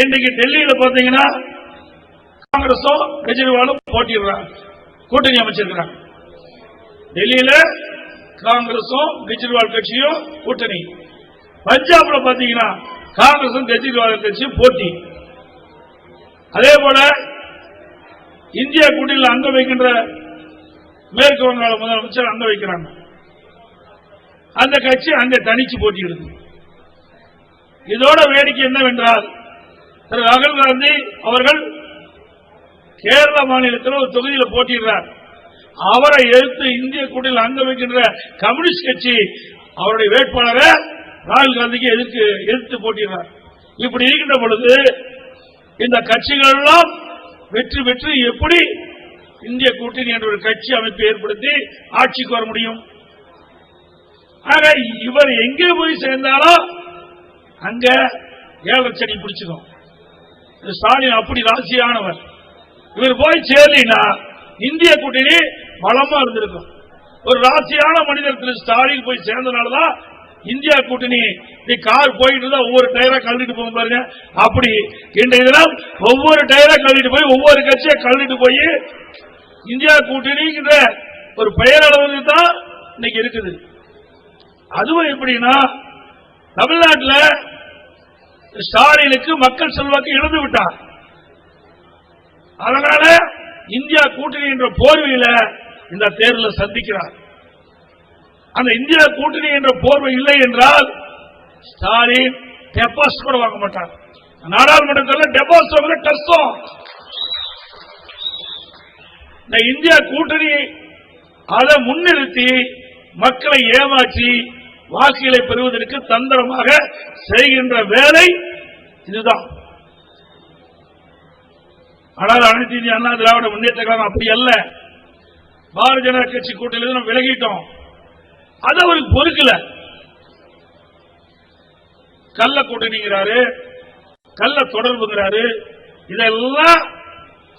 இன்றைக்கு டெல்லியில பாத்தீங்கன்னா காங்கிரஸும் கெஜ்ரிவாலும் போட்டிடுறாங்க கூட்டணி அமைச்சிருக்கிறாங்க. டெல்லியில காங்கிரஸும் கெஜ்ரிவால் கட்சியும் கூட்டணி. பஞ்சாப்ல பாத்தீங்கன்னா காங்கிரசும் கெஜ்ரிவால் கட்சியும் போட்டி. அதே போல இந்திய கூட்டணியில் அங்க வைக்கின்ற மேற்கு வங்காள முதலமைச்சர் அங்க வைக்கிறாங்க. அந்த கட்சி அங்க தனிச்சு போட்டியிடுது இதோட வேடிக்கை என்னவென்றால் திரு ராகுல் காந்தி அவர்கள் கேரள மாநிலத்தில் ஒரு தொகுதியில் போட்டியிடுறார். அவரை எதிர்த்து இந்திய கூட்டணியில் அங்க வைக்கின்ற கம்யூனிஸ்ட் கட்சி அவருடைய வேட்பாளரை ராகுல் காந்திக்கு எதிர்த்து எதிர்த்து போட்டிடுறார் இப்படி இருக்கின்ற பொழுது இந்த கட்சிகள் எல்லாம் வெற்றி பெற்று எப்படி இந்திய கூட்டணி என்ற ஒரு கட்சி அமைப்பை ஏற்படுத்தி ஆட்சிக்கு வர முடியும்? ஆக இவர் எங்கே போய் சேர்ந்தாலும் அங்க ஏழரை செடி பிடிச்சிடும் ஸ்டாலின் அப்படி ராசியானவர். இவர் போய் சேரலினா இந்திய கூட்டணி பலமா இருந்திருக்கும். ஒரு ராசியான மனிதர் திரு ஸ்டாலின் போய் சேர்ந்தனாலதான் இந்தியா கூட்டணி நீ கார் போயிட்டு இருந்தா ஒவ்வொரு டயரா கழுவிட்டு போகும் பாருங்க. அப்படி இன்றைய தினம் ஒவ்வொரு டயரா கழுவிட்டு போய் ஒவ்வொரு கட்சியை கழுவிட்டு போய் இந்தியா கூட்டணிங்கிற ஒரு பெயரளவு தான் இன்னைக்கு இருக்குது. அதுவும் எப்படின்னா தமிழ்நாட்டில் ஸ்டாலினுக்கு மக்கள் செல்வாக்கு இழந்து விட்டார். அதனால இந்தியா கூட்டணி என்ற போர்வையில இந்த தேர்தலில் சந்திக்கிறார். அந்த இந்தியா கூட்டணி என்ற போர்வை இல்லை என்றால் ஸ்டாலின் டெபாசிட் கூட வாங்க மாட்டார். நாடாளுமன்றத்தில் டெபாசிட் வாங்க கஷ்டம். இந்த இந்தியா கூட்டணி அதை முன்னிறுத்தி மக்களை ஏமாற்றி வாக்குகளை பெறுவதற்கு தந்திரமாக செய்கின்ற வேலை இதுதான். ஆனால் அனைத்து இந்திய அண்ணா திராவிட முன்னேற்ற கழகம் அப்படி அல்ல. பாரதிய ஜனதா கட்சி கூட்டணியில் நம்ம விலகிட்டோம். அது அவருக்கு பொறுக்கல. கள்ள கூட்டணிங்கிறாரு கள்ள தொடர்புங்கிறாரு. இதெல்லாம்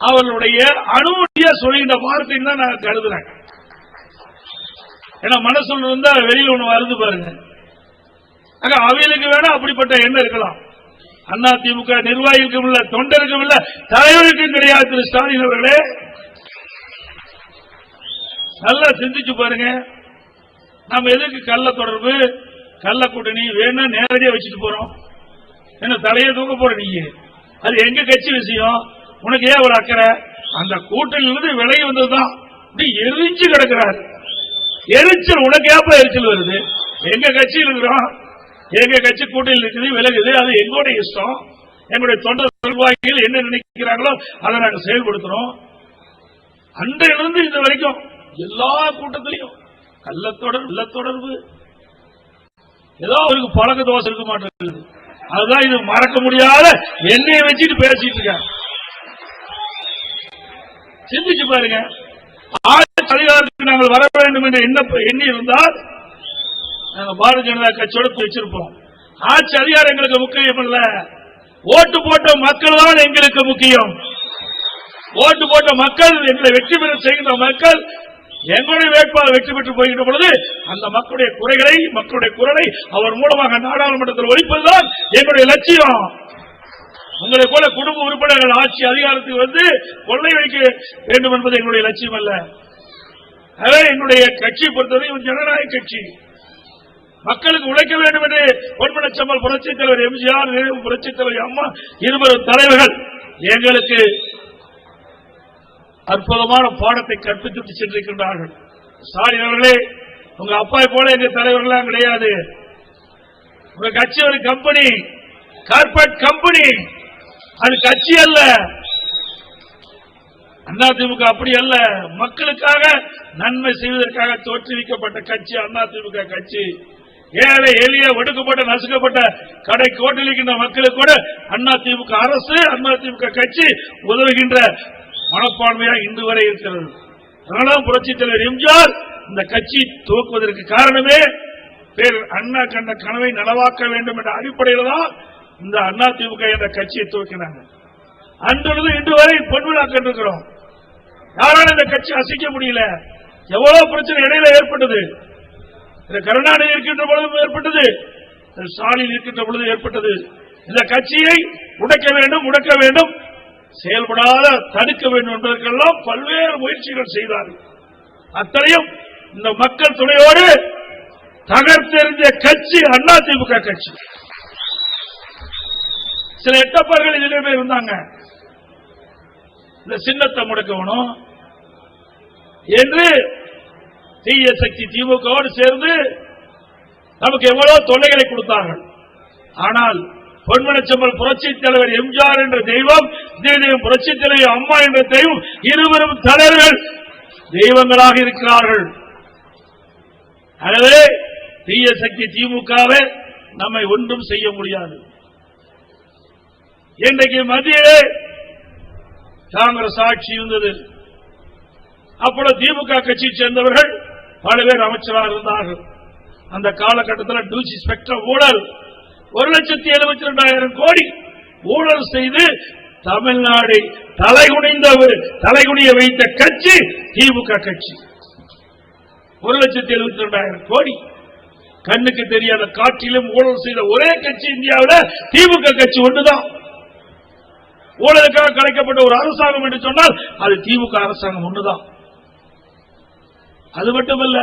அவர்களுடைய அனுமதியா சொல்கின்ற வார்த்தைன்னு தான் நான் கருதுறேன். ஏன்னா மனசுல இருந்தா வெளியில ஒண்ணு வருது பாருங்க. ஆக அவைகளுக்கு வேணா அப்படிப்பட்ட எண்ணம் இருக்கலாம். அண்ணா திமுக நிர்வாகிக்கும் இல்ல தொண்டருக்கும் இல்ல தலைவருக்கும் கிடையாது திரு ஸ்டாலின் அவர்களே. நல்லா சிந்திச்சு பாருங்க. நம்ம எதுக்கு கள்ள தொடர்பு கள்ள கூட்டணி வேணா நேரடியா வச்சுட்டு போறோம். என்ன தலையை தூக்க போற நீங்க? அது எங்க கட்சி விஷயம்? உனக்கு ஏன் ஒரு அக்கறை? அந்த கூட்டணியிலிருந்து விலகி வந்ததுதான். இப்படி எரிஞ்சு கிடக்கிறாரு. எரிச்சல் உனக்கு ஏப்ப எரிச்சல் வருது? எங்க கட்சியில் இருக்கிறோம். எங்க கட்சி கூட்டணியில் இருக்குது விலகுது. அது எங்களுடைய இஷ்டம். எங்களுடைய தொண்டர் நிர்வாகிகள் என்ன நினைக்கிறாங்களோ அதை நாங்கள் செயல்படுத்துறோம். அன்றையிலிருந்து இது வரைக்கும் எல்லா கூட்டத்திலையும் கள்ளத்தொடர் தொடர்பு ஏதோ அவருக்கு பழக்க தோசை இருக்க மாட்டேங்குது. அதுதான் இது மறக்க முடியாத என்னைய வச்சுட்டு பேசிட்டு இருக்க சிந்திச்சு பாருங்க. அதிகாரத்துக்கு நாங்கள் வர வேண்டும் என்று என்ன எண்ணி இருந்தால் நாங்கள் பாரதிய ஜனதா கட்சியோட வச்சிருப்போம் ஆட்சி அதிகாரம் எங்களுக்கு முக்கியம் இல்ல. ஓட்டு போட்ட மக்கள் தான் எங்களுக்கு முக்கியம். ஓட்டு போட்ட மக்கள் எங்களை வெற்றி பெற செய்கின்ற மக்கள் எங்களுடைய வேட்பாளர் வெற்றி பெற்று போகின்ற பொழுது அந்த மக்களுடைய குறைகளை மக்களுடைய குரலை அவர் மூலமாக நாடாளுமன்றத்தில் ஒழிப்பதுதான் எங்களுடைய லட்சியம். உங்களை போல குடும்ப உறுப்பினர்கள் ஆட்சி அதிகாரத்துக்கு வந்து கொள்ளை வைக்க வேண்டும் என்பது எங்களுடைய லட்சியம் அல்ல. அதே என்னுடைய கட்சி பொறுத்தவரை ஒரு ஜனநாயக கட்சி. மக்களுக்கு உழைக்க வேண்டும் என்று பொன்மனச்சம்மல் புரட்சித் தலைவர் எம்ஜிஆர் புரட்சித் தலைவர் அம்மா இருவரும் தலைவர்கள். எங்களுக்கு அற்புதமான பாடத்தை கற்பித்து சென்றிருக்கின்றார்கள். ஸ்டாலின் அவர்களே உங்க அப்பா போல எங்க தலைவர்கள்லாம் கிடையாது. உங்க கட்சி ஒரு கம்பெனி கார்பரேட் கம்பெனி அது கட்சி அல்ல. அதிமுக அப்படி அல்ல. மக்களுக்காக நன்மை செய்வதற்காக தோற்றுவிக்கப்பட்ட கட்சி அதிமுக கட்சி. ஏழை எளிய ஒடுக்கப்பட்ட நசுக்கப்பட்ட கடை கோட்டில் இருக்கின்ற மக்களுக்கு கூட அதிமுக அரசு அதிமுக கட்சி உதவுகின்ற மனப்பான்மையாக இன்று வரை இருக்கிறது. அதனால புரட்சி தலைவர் எம்ஜிஆர் இந்த கட்சி துவக்குவதற்கு காரணமே பேர் அண்ணா கண்ட கனவை நனவாக்க வேண்டும் என்ற அடிப்படையில் தான் இந்த அண்ணா திமுக என்ற கட்சியை துவக்கினாங்க. அன்றிலிருந்து இன்று வரை பொன்விழா கண்டிருக்கிறோம். யாரால இந்த கட்சி அசைக்க முடியல? எவ்வளவு பிரச்சனை இடையில ஏற்பட்டது? இந்த கருணாநிதி இருக்கின்ற பொழுதும் ஏற்பட்டது. ஸ்டாலின் இருக்கின்ற பொழுது ஏற்பட்டது. இந்த கட்சியை உடைக்க வேண்டும் உடைக்க வேண்டும். செயல்படாத தடுக்க வேண்டும் என்பதற்கெல்லாம் பல்வேறு முயற்சிகள் செய்தார்கள். அத்தனையும் இந்த மக்கள் துணையோடு தகர்த்தெறிஞ்ச கட்சி அதிமுக கட்சி. சில எட்டப்பர்கள் இதிலுமே இருந்தாங்க. இந்த சின்னத்தை முடக்கணும் என்று தீய சக்தி திமுகவோடு சேர்ந்து நமக்கு எவ்வளவு தொல்லைகளை கொடுத்தார்கள். ஆனால் பொன்மனச்சம்பல் புரட்சி தலைவர் எம்ஜிஆர் என்ற தெய்வம் தெய்வம் புரட்சி தலைவர் அம்மா என்ற தெய்வம் இருவரும் தலைவர்கள் தெய்வங்களாக இருக்கிறார்கள். எனவே தீய சக்தி திமுகவை நம்மை ஒன்றும் செய்ய முடியாது. இன்றைக்கு மத்தியிலே காங்கிரஸ் ஆட்சி இருந்தது. அப்பொழுது திமுக கட்சியை சேர்ந்தவர்கள் பல பேர் அமைச்சராக இருந்தார்கள். அந்த காலகட்டத்தில் டூசி ஸ்பெக்ட்ரம் ஊழல் ஒரு லட்சத்தி எழுபத்தி ரெண்டாயிரம் கோடி ஊழல் செய்து தமிழ்நாடு தலைகுனிந்த தலைகுனிய வைத்த கட்சி திமுக கட்சி. ஒரு லட்சத்தி எழுபத்தி ரெண்டாயிரம் கோடி. கண்ணுக்கு தெரியாத காற்றிலும் ஊழல் செய்த ஒரே கட்சி இந்தியாவில் திமுக கட்சி ஒன்றுதான். ஊழலுக்காக கலைக்கப்பட்ட ஒரு அரசாங்கம் என்று சொன்னால் அது திமுக அரசாங்கம் ஒன்றுதான். அது மட்டுமல்ல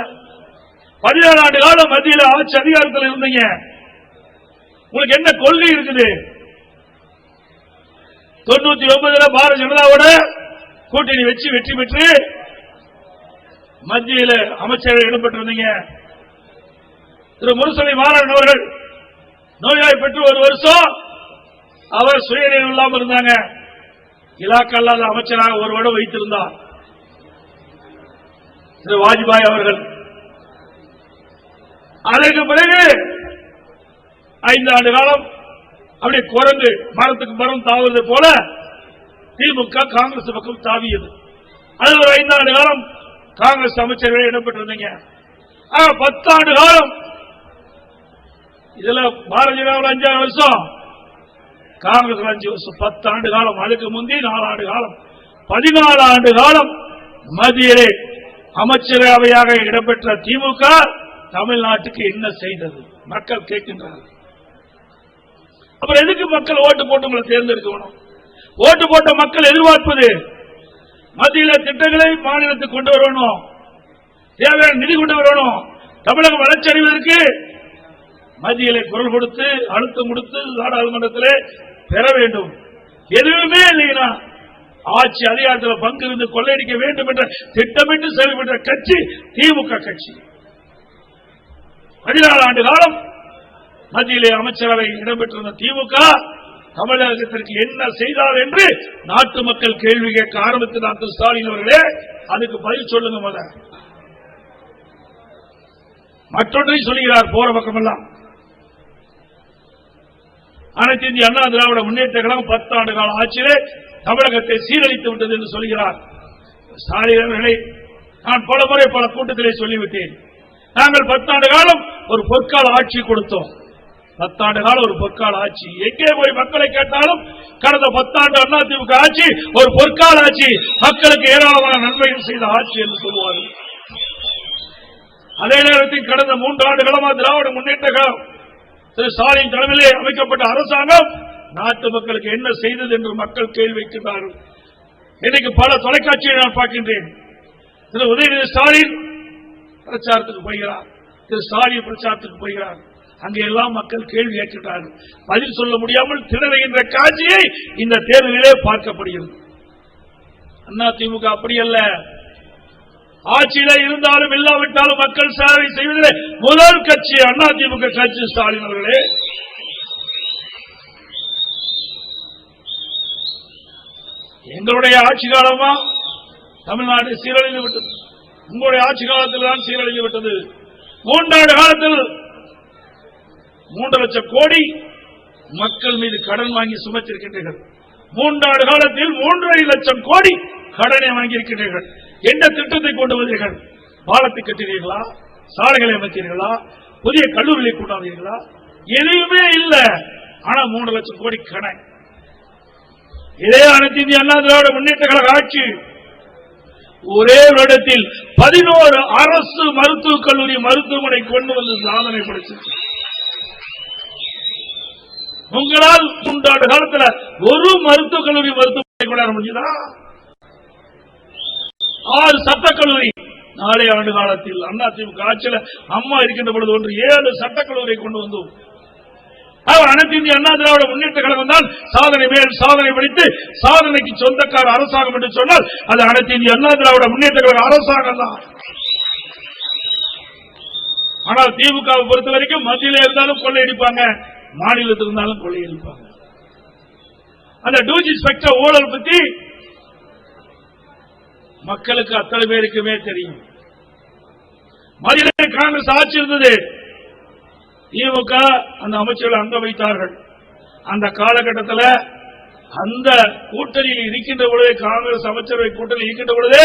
பதினேழு ஆண்டு காலம் மத்தியில் ஆட்சி அதிகாரத்தில் இருந்தீங்க. உங்களுக்கு என்ன கொள்கை இருக்குது? தொண்ணூத்தி ஒன்பதுல பாரதிய ஜனதாவோட கூட்டணி வச்சு வெற்றி பெற்று மத்தியில் அமைச்சர்கள் இடம்பெற்றிருந்தீங்க. திரு முரசொலி மாறன் அவர்கள் நோயாய் பெற்று ஒரு வருஷம் அவர் சுயநிலை இல்லாமல் இருந்தாங்க. இலாக்கல்லாத அமைச்சராக ஒரு வருடம் வைத்திருந்தார். திரு வாஜ்பாய் அவர்கள். அதற்கு பிறகு ஐந்து ஆண்டு காலம் அப்படியே குரங்கு மரத்துக்கு மரம் தாவுவது போல திமுக காங்கிரஸ் பக்கம் தாவியது. அது ஒரு ஐந்தாண்டு காலம் காங்கிரஸ் அமைச்சர்கள் இடம்பெற்றிருந்தீங்க. ஆக பத்தாண்டு காலம் இதுல பாரதிய ஜனதா அஞ்சாறு வருஷம் காங்கிரஸ் அஞ்சு வருஷம் பத்தாண்டு காலம் அதுக்கு முந்தி நாலாண்டு காலம் பதினாலு ஆண்டு காலம் மத்தியிலே அமைச்சரவையாக இடம்பெற்ற திமுக தமிழ்நாட்டுக்கு என்ன செய்தது? மக்கள் கேட்கின்றார்கள். அப்புறம் எதுக்கு மக்கள் ஓட்டு போட்டு உங்களை தேர்ந்தெடுக்கணும்? ஓட்டு போட்ட மக்கள் எதிர்பார்ப்பது மத்தியில திட்டங்களை மாநிலத்துக்கு கொண்டு வரணும். தேவையான நிதி கொண்டு வரணும். தமிழகம் வளர்ச்சி அடைவதற்கு மத்தியில குரல் கொடுத்து அழுத்தம் கொடுத்து நாடாளுமன்றத்தில் பெற வேண்டும். எதுவுமே இல்லைன்னா ஆட்சி அதிகாரத்தில் பங்கு இருந்து கொள்ளையடிக்க வேண்டும் என்ற திட்டமிட்டு செயல்பட்ட கட்சி திமுக கட்சி. பதினாறு ஆண்டு காலம் மத்தியிலே அமைச்சரவை இடம்பெற்றிருந்த திமுக தமிழகத்திற்கு என்ன செய்தார் என்று நாட்டு மக்கள் கேள்வி கேட்க ஆரம்பித்து திரு ஸ்டாலின் அவர்களே அதுக்கு பதில் சொல்லுங்க முத மற்றொன்றை சொல்கிறார் போற பக்கமெல்லாம். அனைத்து இந்திய அண்ணா திராவிட முன்னேற்ற கழகம் பத்தாண்டு கால ஆட்சியிலே தமிழகத்தை சீரழித்து விட்டது என்று சொல்கிறார். ஸ்டாலின் அவர்களை நான் பல முறை பல கூட்டத்திலே சொல்லிவிட்டேன். நாங்கள் பத்தாண்டு காலம் ஒரு பொற்கால ஆட்சி கொடுத்தோம். பத்தாண்டு காலம் ஒரு பொற்கால ஆட்சி. எங்கே போய் மக்களை கேட்டாலும் கடந்த பத்தாண்டு அதிமுக ஆட்சி ஒரு பொற்கால ஆட்சி. மக்களுக்கு ஏராளமான நன்மைகள் செய்த ஆட்சி என்று சொல்லுவார்கள். அதே நேரத்தில் கடந்த மூன்று ஆண்டு காலமா திராவிட முன்னேற்ற கழகம் திரு ஸ்டாலின் தலைமையிலே அமைக்கப்பட்ட அரசாங்கம் நாட்டு மக்களுக்கு என்ன செய்தது என்று மக்கள் கேள்வி வைக்கின்றார்கள். இன்னைக்கு பல தொலைக்காட்சியை நான் பார்க்கின்றேன். திரு உதயநிதி ஸ்டாலின் பிரச்சாரத்துக்கு போகிறார். திரு ஸ்டாலின் பிரச்சாரத்துக்கு போகிறார். அங்கே எல்லாம் மக்கள் கேள்வி கேட்கின்றார்கள் பதில் சொல்ல முடியாமல் திணறுகின்ற காட்சியை இந்த தேர்தலிலே பார்க்கப்படுகிறது. அண்ணா திமுக அப்படி அல்ல ஆட்சியில இருந்தாலும் இல்லாவிட்டாலும் மக்கள் சேவை செய்வதிலே முதல் கட்சி அண்ணா திமுக கட்சி ஸ்டாலின் அவர்களே. எங்களுடைய ஆட்சி காலமா? தமிழ்நாடு சீரழிந்து விட்டது. உங்களுடைய ஆட்சி காலத்தில் தான் சீரழிந்து விட்டது. மூன்றாண்டு காலத்தில் மூன்று லட்சம் கோடி மக்கள் மீது கடன் வாங்கி சுமத்திருக்கின்றீர்கள். மூன்றாண்டு காலத்தில் மூன்றரை லட்சம் கோடி கடனை வாங்கியிருக்கின்றீர்கள். எந்த திட்டத்தை கொண்டு வந்தீர்கள்? பாலத்தை கட்டினீர்களா? சாலைகளை அமைத்தீர்களா? புதிய கல்லூரிகளை கொண்டாந்தீர்களா? எதுவுமே இல்லை. ஆனா மூன்று லட்சம் கோடி கடன் இதே அனைத்து இந்திய அண்ணா திராவிட முன்னேற்ற கழக ஆட்சி ஒரே வருடத்தில் பதினோரு அரசு மருத்துவக் கல்லூரி மருத்துவமனை கொண்டு வந்து சாதனை படைச்சிருக்கு. உங்களால் மூன்றாண்டு காலத்துல ஒரு மருத்துவக் கல்லூரி மருத்துவமனை கொண்டாட முடியுதா ஆறு சட்டக்கல்லூரி நாளைய ஆண்டு காலத்தில் அதிமுக ஆட்சியில் அம்மா இருக்கின்ற பொழுது ஒன்று ஏழு சட்டக்கல்லூரியை கொண்டு வந்தோம். அவர் அனைத்து இந்திய அண்ணா திராவிட முன்னேற்ற கழகம் தான் சாதனை மேல் சாதனை படித்து சாதனைக்கு சொந்தக்கார அரசாங்கம் என்று சொன்னால் அது அனைத்து இந்திய அண்ணா திராவிட முன்னேற்ற கழக அரசாங்கம் தான். ஆனால் திமுகவை பொறுத்த வரைக்கும் மத்தியில இருந்தாலும் கொள்ளையடிப்பாங்க மாநிலத்தில் இருந்தாலும் கொள்ளையடிப்பாங்க. அந்த டூஜி ஸ்பெக்டர் ஊழல் பத்தி மக்களுக்கு அத்தனை பேருக்குமே தெரியும். மத்தியிலே காங்கிரஸ் ஆட்சி இருந்தது. திமுக அந்த அமைச்சர்கள் அங்க வைத்தார்கள். அந்த காலகட்டத்தில் அந்த கூட்டணியில் இருக்கின்ற பொழுதே காங்கிரஸ் அமைச்சரவை கூட்டணியில் இருக்கின்ற பொழுதே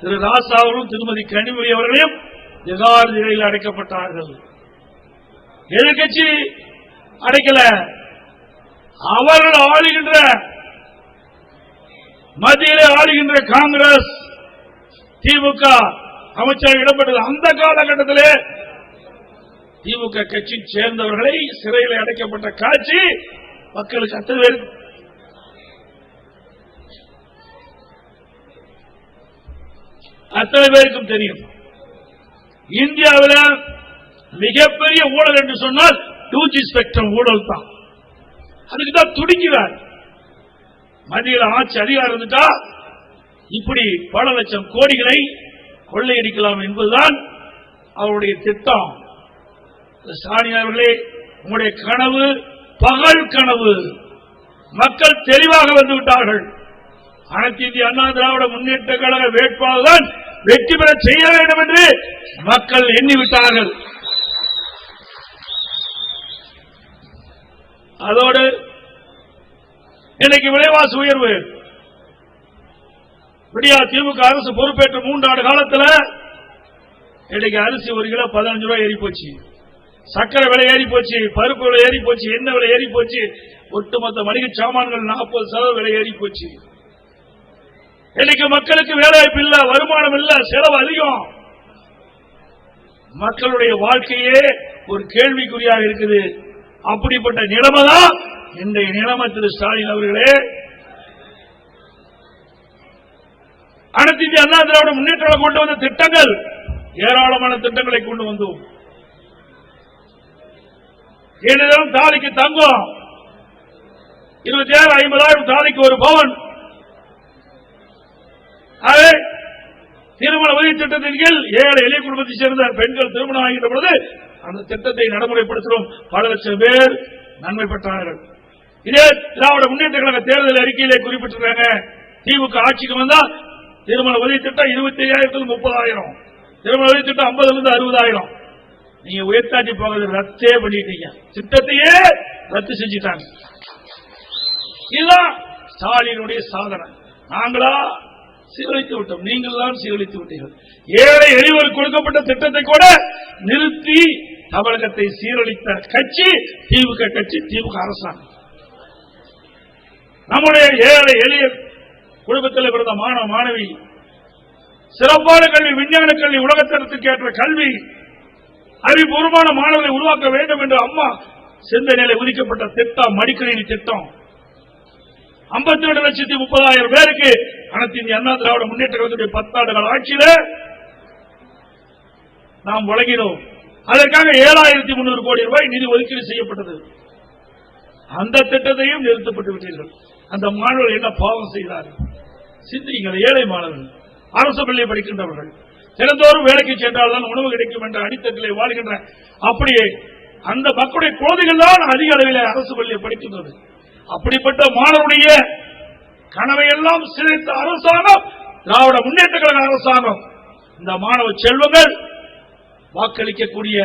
திரு ராசா அவர்களும் திருமதி கனிமொழி அவர்களையும் திகார் நிலையில் அடைக்கப்பட்டார்கள். எதிர்கட்சி அடைக்கல. அவர்கள் ஆளுகின்ற மத்தியிலே ஆளுகின்ற காங்கிரஸ் திமுக அமைச்சர் இடம்பெற்றது அந்த காலகட்டத்திலே திமுக கட்சி சேர்ந்தவர்களை சிறையில் அடைக்கப்பட்ட காட்சி மக்களுக்கு அத்தனை பேர் அத்தனை பேருக்கும் தெரியும். இந்தியாவில் மிகப்பெரிய ஊழல் என்று சொன்னால் டூ ஜி ஸ்பெக்ட்ரம் ஊழல் தான். அதுக்கு தான் துடிக்கிறார். மத்தியில் ஆட்சி அதிகாரம் இருந்துட்டா இப்படி பல லட்சம் கோடிகளை கொள்ளையடிக்கலாம் என்பதுதான் அவருடைய திட்டம். ஸ்டாலின் அவர்களே உங்களுடைய கனவு பகல் கனவு. மக்கள் தெளிவாக வந்து விட்டார்கள். அனைத்து இந்திய அண்ணா திராவிட முன்னேற்ற கழக வேட்பாளர் தான் வெற்றி பெற செய்ய வேண்டும் என்று மக்கள் எண்ணிவிட்டார்கள். அதோடு இன்னைக்கு விலைவாசி உயர்வு. விடியா திமுக அரசு பொறுப்பேற்ற மூன்றாண்டு காலத்தில் இன்னைக்கு அரிசி ஒரு கிலோ பதினஞ்சு ரூபாய் ஏறி போச்சு சக்கரை விலை ஏறி போச்சு பருப்பு விலை ஏறி போச்சு எண்ணெய் விலை ஏறி போச்சு ஒட்டுமொத்த மளிகை சாமான்கள் நாற்பது சதவீதம் விலை ஏறி போச்சு. இன்னைக்கு மக்களுக்கு வேலைவாய்ப்பு இல்ல வருமானம் இல்ல செலவு அதிகம். மக்களுடைய வாழ்க்கையே ஒரு கேள்விக்குறியாக இருக்குது. அப்படிப்பட்ட நிலைமை தான் இன்றைய நிலைமை திரு ஸ்டாலின் அவர்களே. அனைத்து இந்திய அண்ணா திராவிட முன்னேற்றம் கொண்டு வந்த திட்டங்கள். ஏராளமான திட்டங்களை கொண்டு வந்தோம். ஏனென்றால் தாலிக்கு தங்கம். இருபத்தி ஏழு ஐம்பதாயிரம் தாலிக்கு ஒரு பவன். திருமண உதவி திட்டத்தின் கீழ் ஏழை எளிய குடும்பத்தை சேர்ந்த பெண்கள் திருமணம் ஆகின்ற பொழுது அந்த திட்டத்தை நடைமுறைப்படுத்தும் பல லட்சம் பேர் நன்மை பெற்றார்கள். இதே திராவிட முன்னேற்ற கழக தேர்தல் அறிக்கையிலே குறிப்பிட்டிருக்காங்க. திமுக ஆட்சிக்கு வந்தா திருமண உதவி திட்டம் இருபத்தி ஐயாயிரத்துல முப்பதாயிரம். திருமண உதவி திட்டம் ஐம்பதுல இருந்து அறுபதாயிரம். நீங்க உயர்த்தாட்டி போகிறது ரத்தே பண்ணிட்டீங்க திட்டத்தையே ரத்து செஞ்சிட்டாங்க. இதுதான் ஸ்டாலினுடைய சாதனை. நாங்களா சீரழித்து விட்டோம். நீங்கள் தான் சீரழித்து விட்டீர்கள். ஏழை எளிவர் கொடுக்கப்பட்ட திட்டத்தை கூட நிறுத்தி தமிழகத்தை சீரழித்த கட்சி திமுக கட்சி திமுக அரசாங்கம். நம்முடைய ஏழை எளிய குடும்பத்தில் பிறந்த மாணவ மாணவி சிறப்பான கல்வி விஞ்ஞான கல்வி உலகத்தரத்துக்கு ஏற்ற கல்வி அறிவுபூர்வமான மாணவர்களை உருவாக்க வேண்டும் என்று அம்மா சிந்தனையில விதிக்கப்பட்ட திட்டம் மடிக்கணினி திட்டம். ஐம்பத்தி ரெண்டு லட்சத்தி முப்பதாயிரம் பேருக்கு அனைத்து இந்திய அண்ணா திராவிட முன்னேற்ற கழகத்துடைய பத்தாண்டுகள் ஆட்சியில நாம் வழங்கினோம். அதற்காக ஏழாயிரத்தி முன்னூறு கோடி ரூபாய் நிதி ஒதுக்கீடு செய்யப்பட்டது. அந்த திட்டத்தையும் நிறுத்தப்பட்டு விட்டீர்கள். அந்த மாணவர்கள் என்ன பாவம் செய்கிறார்கள் சிந்திங்கள் ஏழை மாணவர்கள் அரசு பள்ளியை படிக்கின்றவர்கள். தினந்தோறும் வேலைக்கு சென்றால்தான் உணவு கிடைக்கும் என்ற அடித்தட்டிலே வாழ்கின்ற அப்படியே அந்த மக்களுடைய குழந்தைகள் தான் அதிக அளவில் அரசு பள்ளியை படிக்கின்றது. அப்படிப்பட்ட மாணவருடைய கனவை எல்லாம் சிதைத்த அரசாங்கம் திராவிட முன்னேற்ற கழக அரசாங்கம். இந்த மாணவ செல்வங்கள் வாக்களிக்கக்கூடிய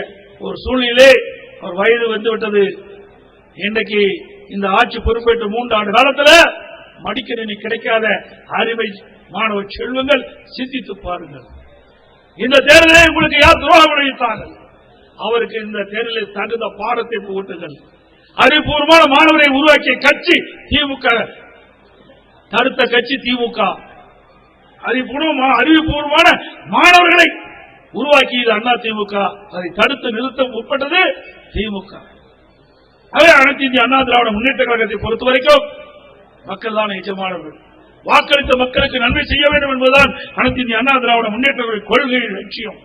ஒரு சூழ்நிலை அவர் வயது வந்துவிட்டது இன்றைக்கு இந்த ஆட்சி பொறுப்பேற்ற மூன்று ஆண்டு காலத்தில் மடிக்கணினி கிடைக்காத அறிவை மாணவ செல்வங்கள் சிந்தித்து பாருங்கள். இந்த தேர்தலை உங்களுக்கு யார் துரோகம் விளைவித்தார்கள் அவருக்கு இந்த தேர்தலில் தகுந்த பாடத்தை புகட்டுங்கள். அறிவுபூர்வமான மாணவரை உருவாக்கிய கட்சி திமுக. தடுத்த கட்சி திமுக. அறிவுபூர்வமான அறிவுபூர்வமான மாணவர்களை உருவாக்கியது அண்ணா திமுக. அதை தடுத்து நிறுத்த முற்பட்டது திமுக. அதே அனைத்து இந்திய அண்ணா திராவிட முன்னேற்ற கழகத்தை பொறுத்த வரைக்கும் மக்கள் தான் நிஜமானவர்கள். வாக்களித்த மக்களுக்கு நன்மை செய்ய வேண்டும் என்பதுதான் அனைத்து இந்திய அண்ணா திராவிட முன்னேற்ற கொள்கையின் லட்சியம்.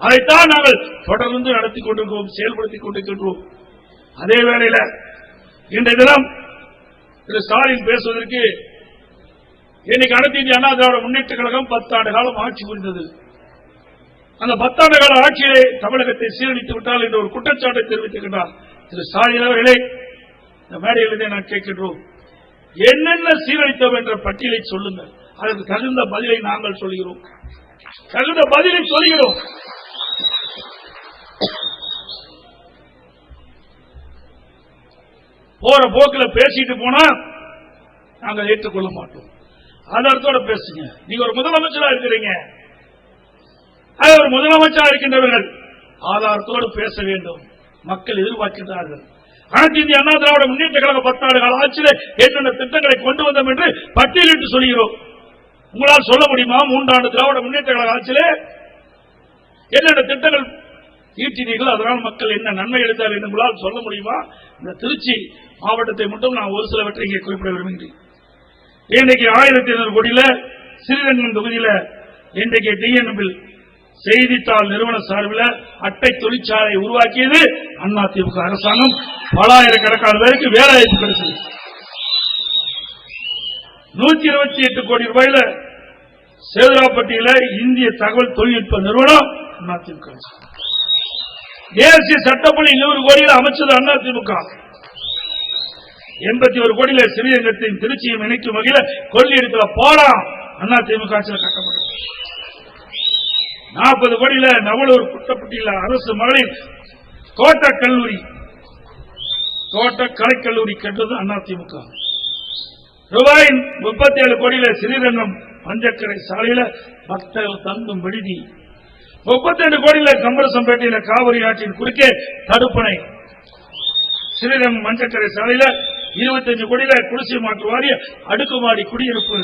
அதைத்தான் நாங்கள் தொடர்ந்து நடத்தி கொண்டிருக்கிறோம் செயல்படுத்திக் கொண்டிருக்கின்றோம். அதே வேளையில் இன்றைய தினம் திரு ஸ்டாலின் பேசுவதற்கு இன்னைக்கு அனைத்து இந்திய அண்ணா திராவிட முன்னேற்ற கழகம் பத்தாண்டு காலம் ஆட்சி புரிந்தது. அந்த பத்தாண்டு கால ஆட்சியிலே தமிழகத்தை சீரழித்து விட்டால் என்ற ஒரு குற்றச்சாட்டை தெரிவித்திருக்கிறார் திரு ஸ்டாலின் அவர்களே. இந்த மேடையிலே நான் கேட்கின்றோம். என்னென்ன சீரழித்தோம் என்ற பட்டியலை சொல்லுங்கள். அதற்கு தகுந்த பதிலை நாங்கள் சொல்கிறோம். தகுந்த பதிலை சொல்கிறோம். போற போக்குல பேசிட்டு போனா நாங்கள் ஏற்றுக்கொள்ள மாட்டோம். ஆதாரத்தோட பேசுங்க. நீங்க ஒரு முதலமைச்சரா இருக்கிறீங்க. அது ஒரு முதலமைச்சரா இருக்கின்றவர்கள் ஆதாரத்தோடு பேச வேண்டும். மக்கள் எதிர்பார்க்கின்றார்கள். அனைத்து இந்திய அண்ணா திராவிட முன்னேற்ற கழக பத்தாண்டு கால ஆட்சியில் என்னென்ன திட்டங்களை கொண்டு வந்தோம் என்று பட்டியலிட்டு சொல்கிறோம். உங்களால் சொல்ல முடியுமா? மூன்றாண்டு திராவிட முன்னேற்ற கழக ஆட்சியிலே என்னென்ன திட்டங்கள் ஈட்டினீர்கள்? அதனால் மக்கள் என்ன நன்மை எடுத்தார் என்று உங்களால் சொல்ல முடியுமா? இந்த திருச்சி மாவட்டத்தை மட்டும் நான் ஒரு சிலவற்றை இங்கே குறிப்பிட விரும்புகிறேன். இன்றைக்கு ஆயிரத்தி ஐநூறு கோடியில் ஸ்ரீரங்கம் தொகுதியில் இன்றைக்கு டிஎன்எம்பில் செய்தித்தாள் நிறுவன சார்பில் அட்டை தொழிற்சாலை உருவாக்கியது அதிமுக அரசாங்கம். பலாயிரக்கணக்கான பேருக்கு வேலை வாய்ப்பு கிடைச்சது. நூத்தி இருபத்தி எட்டு கோடி ரூபாயில சேதுராப்பட்டியில இந்திய தகவல் தொழில்நுட்ப நிறுவனம் அதிமுக திமுக தேசிய சட்டப்பணி நூறு கோடியில் அமைச்சது அதிமுக எண்பத்தி ஒரு கோடியில ஸ்ரீரங்கத்தையும் திருச்சியும் இணைக்கும் வகையில் கொல்லி எடுக்கிற பாலம் அதிமுக ஆட்சியில் கட்டப்பட்டது. நாற்பது கோடியில நவலூர் குட்டப்பட்டியில அரசு மகளிர் தோட்ட கல்லூரி. தோட்ட கலைக்கல்லூரி கட்டுவது அதிமுக. ரூபாய் முப்பத்தி ஏழு கோடியில ஸ்ரீரங்கம் பஞ்சக்கரை சாலையில பக்தர்கள் தங்கும் விடுதி. முப்பத்தி ரெண்டு கோடியில கம்பரசம்பேட்டையில காவிரி ஆற்றின் குறுக்கே தடுப்பணை. ஸ்ரீரங்கம் மஞ்சக்கரை சாலையில இருபத்தஞ்சு கோடியில குடிசை மாற்று வாரிய அடுக்குமாடி குடியிருப்பு.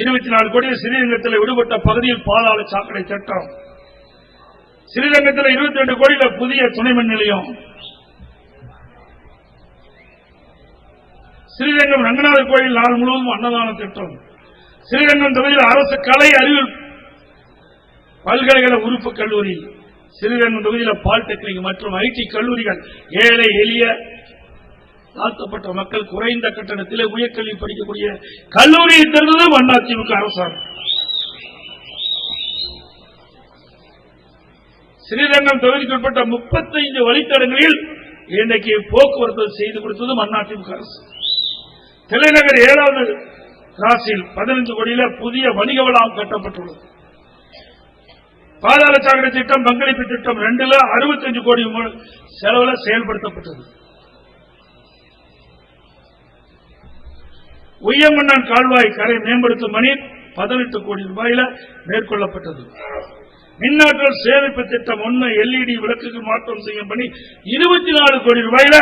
இருபத்தி நாலு கோடியில் ஸ்ரீரங்கத்தில் விடுபட்ட பகுதியில் பாதாள சாக்கடை திட்டம். ஸ்ரீரங்கத்தில் இருபத்தி ரெண்டு கோடியில புதிய துணை மின் நிலையம். ஸ்ரீரங்கம் ரங்கநாதர் கோயில் நாள் முழுவதும் அன்னதான திட்டம். ஸ்ரீரங்கம் தொகுதியில் அரசு கலை அறிவியல் பல்கலைக்கழக உறுப்பு கல்லூரி. ஸ்ரீரங்கம் தொகுதியில் பாலிடெக்னிக் மற்றும் ஐடி கல்லூரிகள். ஏழை எளிய தாழ்த்தப்பட்ட மக்கள் குறைந்த கட்டணத்திலே உயர்கல்வி படிக்கக்கூடிய கல்லூரியை திறந்ததும் அதிமுக அரசாங்கம். ஸ்ரீரங்கம் தொகுதிக்கு உட்பட்ட முப்பத்தைந்து வழித்தடங்களில் இன்றைக்கு போக்குவரத்து செய்து கொடுத்ததும் அதிமுக அரசு. தலைநகர் ஏழாவது கிராஸில் பதினைந்து கோடியில புதிய வணிக வளாகம் கட்டப்பட்டுள்ளது. பாதாள சாக்கடை திட்டம் பங்களிப்பு திட்டம் ரெண்டுல அறுபத்தஞ்சு கோடி மு- செலவுல செயல்படுத்தப்பட்டது. உய்யமன்னன் கால்வாய் கரை மேம்படுத்தும் பணி பதினெட்டு கோடி ரூபாயில மேற்கொள்ளப்பட்டது. மின்னாற்றல் சேமிப்பு திட்டம் ஒன்று எல்இடி விளக்குக்கு மாற்றம் செய்யும் பணி இருபத்தி நாலு கோடி ரூபாயில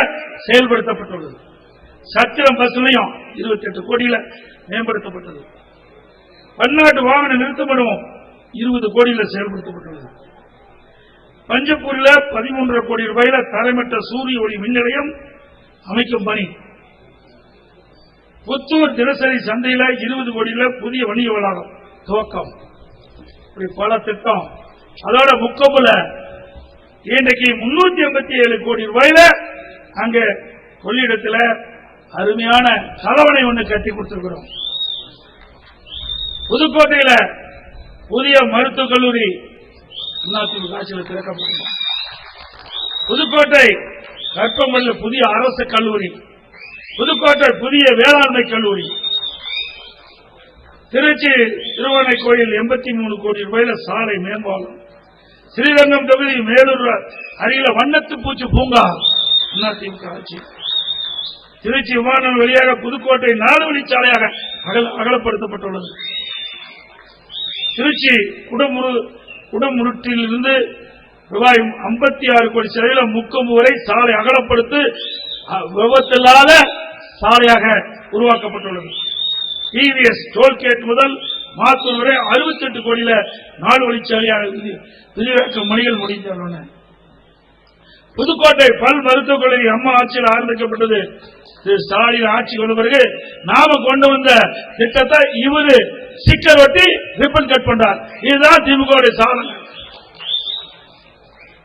செயல்படுத்தப்பட்டுள்ளது. சத்திரம் பஸ் நிலையம் இருபத்தி எட்டு கோடியில மேம்படுத்தப்பட்டது. பன்னாட்டு வாகன நிறுத்தப்படும் இருபது கோடியில செயல்படுத்தப்பட்டுள்ளது. பஞ்சப்பூரில் பதிமூன்றரை கோடி ரூபாயில தரைமட்ட சூரிய ஒளி மின் நிலையம் அமைக்கும் பணி புத்தூர் தினசரி சந்தையில இருபது கோடியில புதிய வணிக வளாகம். துவக்கம். இப்படி பல திட்டம். அதோட முக்கப்புல இன்றைக்கு முன்னூத்தி எண்பத்தி ஏழு கோடி ரூபாயில அங்க கொள்ளிடத்துல அருமையான கலவனை ஒண்ணு கட்டி கொடுத்திருக்கிறோம். புதுக்கோட்டையில புதிய மருத்துவக் கல்லூரி அதிமுக ஆட்சியில் திறக்கப்பட்டது புதுக்கோட்டை கற்பம்பள்ள புதிய அரசு கல்லூரி. புதுக்கோட்டை புதிய வேளாண்மை கல்லூரி. திருச்சி திருவண்ணை கோயில் எண்பத்தி மூணு கோடி ரூபாயில சாலை மேம்பாலம். ஸ்ரீரங்கம் தொகுதி மேலூர் அருகில வண்ணத்து பூச்சி பூங்கா. அதிமுக ஆட்சி. திருச்சி விமானம் வழியாக புதுக்கோட்டை நாலு வழிச்சாலையாக அகல- அகலப்படுத்தப்பட்டுள்ளது. திருச்சி குடமுரு குடமுருட்டிலிருந்து ரூபாய் ஐம்பத்தி ஆறு கோடி செலவில் முக்கொம்பு வரை சாலை அகலப்படுத்து அ- விபத்தில்லாத சாலையாக உருவாக்கப்பட்டுள்ளது. டிவிஎஸ் டோல்கேட் முதல் மாத்தூர் வரை 68 கோடியில நாலு வழிச்சாலையாக விதி- விரிவாக்க பணிகள் முடிந்துள்ளன. புதுக்கோட்டை பல் மருத்துவக் கல்லூரி அம்மா ஆட்சியில் ஆரம்பிக்கப்பட்டது. திரு ஸ்டாலின் ஆட்சி வந்த பிறகு நாம கொண்டு வந்த திட்டத்தை இவரு சிக்கர் ஒட்டி ரிப்பன் கட் பண்றார். இதுதான் திமுக சாதனை.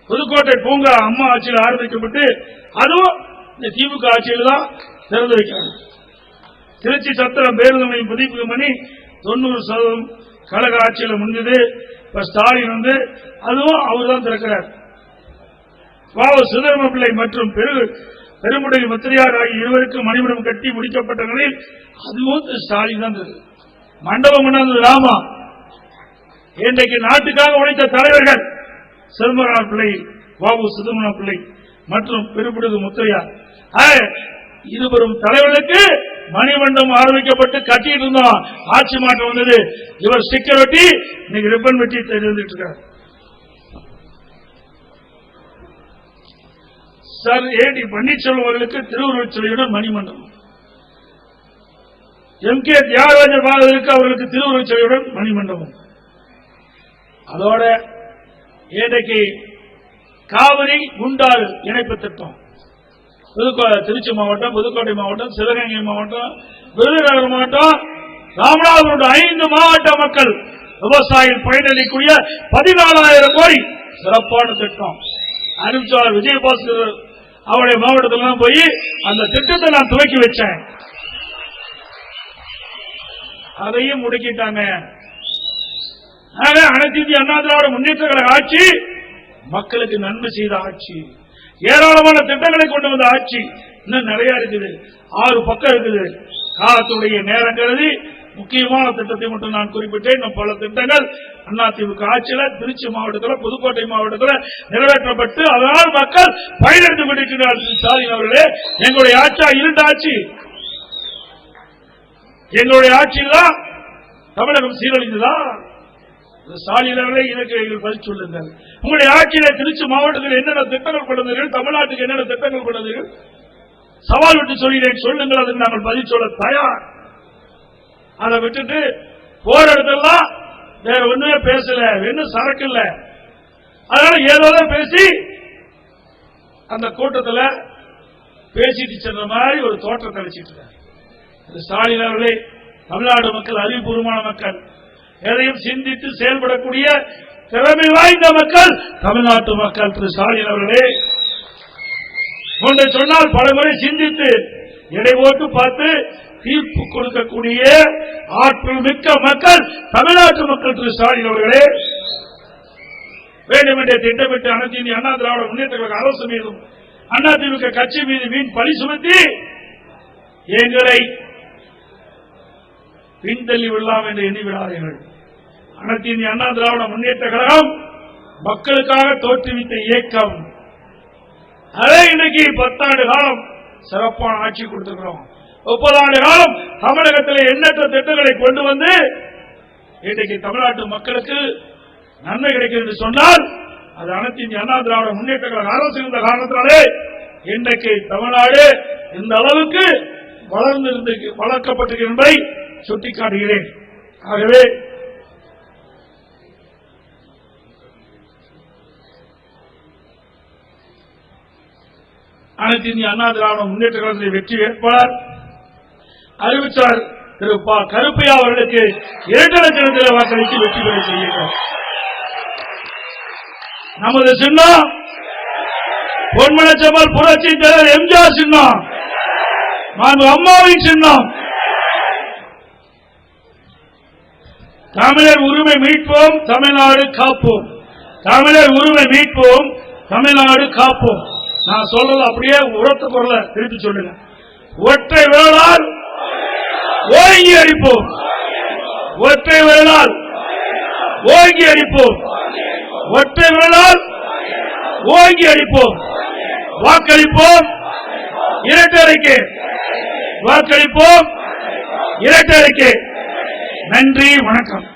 புதுக்கோட்டை பூங்கா அம்மா ஆட்சியில் ஆரம்பிக்கப்பட்டு அதுவும் இந்த திமுக ஆட்சியில் தான் திறந்து வைக்கிறாங்க திருச்சி சத்திரம் பேருந்து நிலையம் பண்ணி தொண்ணூறு சதவீதம் கழக ஆட்சியில் முடிஞ்சது. இப்ப ஸ்டாலின் வந்து அதுவும் அவர் தான் திறக்கிறார். பாவ சுதர்ம பிள்ளை மற்றும் பெரு பெருமுடை முத்திரையார் ஆகிய இருவருக்கும் மணிமடம் கட்டி முடிக்கப்பட்ட நிலையில் அதுவும் ஸ்டாலின் தான் மண்டபம் கொண்டாந்தது ராமா. இன்றைக்கு நாட்டுக்காக உழைத்த தலைவர்கள் சிதம்பரம் பிள்ளை பாபு சிதம்பரம் பிள்ளை மற்றும் பெருமுடுகு முத்தையார் இருவரும் தலைவர்களுக்கு மணிமண்டபம் ஆரம்பிக்கப்பட்டு கட்டிட்டு இருந்தோம். ஆட்சி மாற்றம் வந்தது. இவர் ஸ்டிக்கர் ஒட்டி இன்னைக்கு ரிப்பன் வெட்டி தெரிந்துட்டு இருக்காரு. சார் ஏடி பன்னீர்செல்வம் அவர்களுக்கு திருவுருவச் சிலையுடன் மணிமண்டபம். எம் கே தியாகராஜர் பாகவதற்கு அவர்களுக்கு திருவுருவச் சிலையுடன் மணிமண்டபம். அதோட ஏடைக்கு காவிரி குண்டாறு இணைப்பு திட்டம். புதுக்கோ- திருச்சி மாவட்டம் புதுக்கோட்டை மாவட்டம் சிவகங்கை மாவட்டம் விருதுநகர் மாவட்டம் ராமநாதபுரம் ஐந்து மாவட்ட மக்கள் விவசாயிகள் பயனளிக்கூடிய பதினாலாயிரம் கோடி சிறப்பான திட்டம். அறிவிச்சார் விஜயபாஸ்கர் அவருடைய மாவட்டத்தில் போய் அந்த திட்டத்தை நான் துவக்கி வச்சேன். அதையும் முடிக்கிட்டாங்க. ஆக அனைத்து இந்திய அண்ணா திராவிட முன்னேற்ற கழக ஆட்சி மக்களுக்கு நன்மை செய்த ஆட்சி. ஏராளமான திட்டங்களை கொண்டு வந்த ஆட்சி இன்னும் நிறைய இருக்குது. ஆறு பக்கம் இருக்குது. காலத்துடைய நேரம் கருதி முக்கியமான திட்டத்தை மட்டும் நான் குறிப்பிட்டேன். இன்னும் பல திட்டங்கள் அதிமுக ஆட்சியில திருச்சி மாவட்டத்தில் புதுக்கோட்டை மாவட்டத்தில் நிறைவேற்றப்பட்டு அதனால் மக்கள் பயனெடுத்துக் கொண்டிருக்கிறார்கள். ஸ்டாலின் அவர்களே எங்களுடைய ஆட்சியா? இருண்ட ஆட்சி. எங்களுடைய ஆட்சியில் தான் தமிழகம் சீரழிந்துதான் ஸ்டாலின் அவர்களே இதற்கு பதில் சொல்லுங்கள். உங்களுடைய ஆட்சியில திருச்சி மாவட்டத்தில் என்னென்ன திட்டங்கள் கொண்டு தமிழ்நாட்டுக்கு என்னென்ன திட்டங்கள் கொண்டு சவால் விட்டு சொல்கிறேன் சொல்லுங்கள் அதற்கு நாங்கள் பதில் சொல்ல தயார். அதை விட்டுட்டு போற இடத்தெல்லாம் வேற ஒண்ணுமே பேசல இன்னும் சரக்கு இல்ல அதனால ஏதோ பேசி அந்த கூட்டத்தில் பேசிட்டு சென்ற மாதிரி ஒரு தோற்றத்தை வச்சுட்டு ஸ்டாலின் அவர்களே தமிழ்நாடு மக்கள் அறிவுபூர்வமான மக்கள். எதையும் சிந்தித்து செயல்படக்கூடிய திறமை வாய்ந்த மக்கள் தமிழ்நாட்டு மக்கள் திரு ஸ்டாலின் அவர்களே. ஒன்றை சொன்னால் பலமுறை சிந்தித்து எடை ஓட்டு பார்த்து தீர்ப்பு கொடுக்கக்கூடிய ஆற்றல் மிக்க மக்கள் தமிழ்நாட்டு மக்கள் திரு ஸ்டாலின் அவர்களே. வேண்டும் என்றே திட்டமிட்டு அனைத்து இந்திய அண்ணா திராவிட முன்னேற்ற அரசு மீதும் அதிமுக கட்சி மீது வீண் பழி சுமத்தி எங்களை பின்தள்ளி விடலாம் என்று எண்ணி விடாதீர்கள் அனைத்து இந்திய அண்ணா திராவிட முன்னேற்ற கழகம் மக்களுக்காக தோற்றுவித்த இயக்கம். அதே இன்னைக்கு பத்தாண்டு காலம் சிறப்பான ஆட்சி கொடுத்திருக்கிறோம். முப்பது ஆண்டு காலம் தமிழகத்தில் எண்ணற்ற திட்டங்களை கொண்டு வந்து இன்றைக்கு தமிழ்நாட்டு மக்களுக்கு நன்மை கிடைக்கும் என்று சொன்னால் அது அனைத்து இந்திய அண்ணா திராவிட முன்னேற்ற கழக அரசு இருந்த காரணத்தினாலே இன்றைக்கு தமிழ்நாடு இந்த அளவுக்கு வளர்ந்திருந்து வளர்க்கப்பட்டிருக்கிற என்பதை சுட்டிக்காட்டுகிறேன். ஆகவே அனைத்து இந்திய அண்ணா திராவிட முன்னேற்ற கழகத்தின் வெற்றி வேட்பாளர் அறிவித்தார் திரு ப கருப்பையா அவர்களுக்கு இரண்டு லட்சத்தில் வாக்களித்து வெற்றி பெற செய்கிறார் நமது சின்னம் பொன்மனச்சம்மல் புரட்சி தலைவர் எம்ஜிஆர் சின்னம் அம்மாவின் சின்னம் தமிழர் உரிமை மீட்போம் தமிழ்நாடு காப்போம். தமிழர் உரிமை மீட்போம் தமிழ்நாடு காப்போம். நான் சொல்றது அப்படியே உரத்த குரல திருப்பி சொல்லுங்க. ஒற்றை வேளால் ஓங்கி அடிப்போம். ஒற்றை வேளால் ஓங்கி அடிப்போம். ஒற்றை வேளால் ஓங்கி அடிப்போம். வாக்களிப்போம். இரட்டை வாக்களிப்போம். இரட்டை நன்றி வணக்கம்.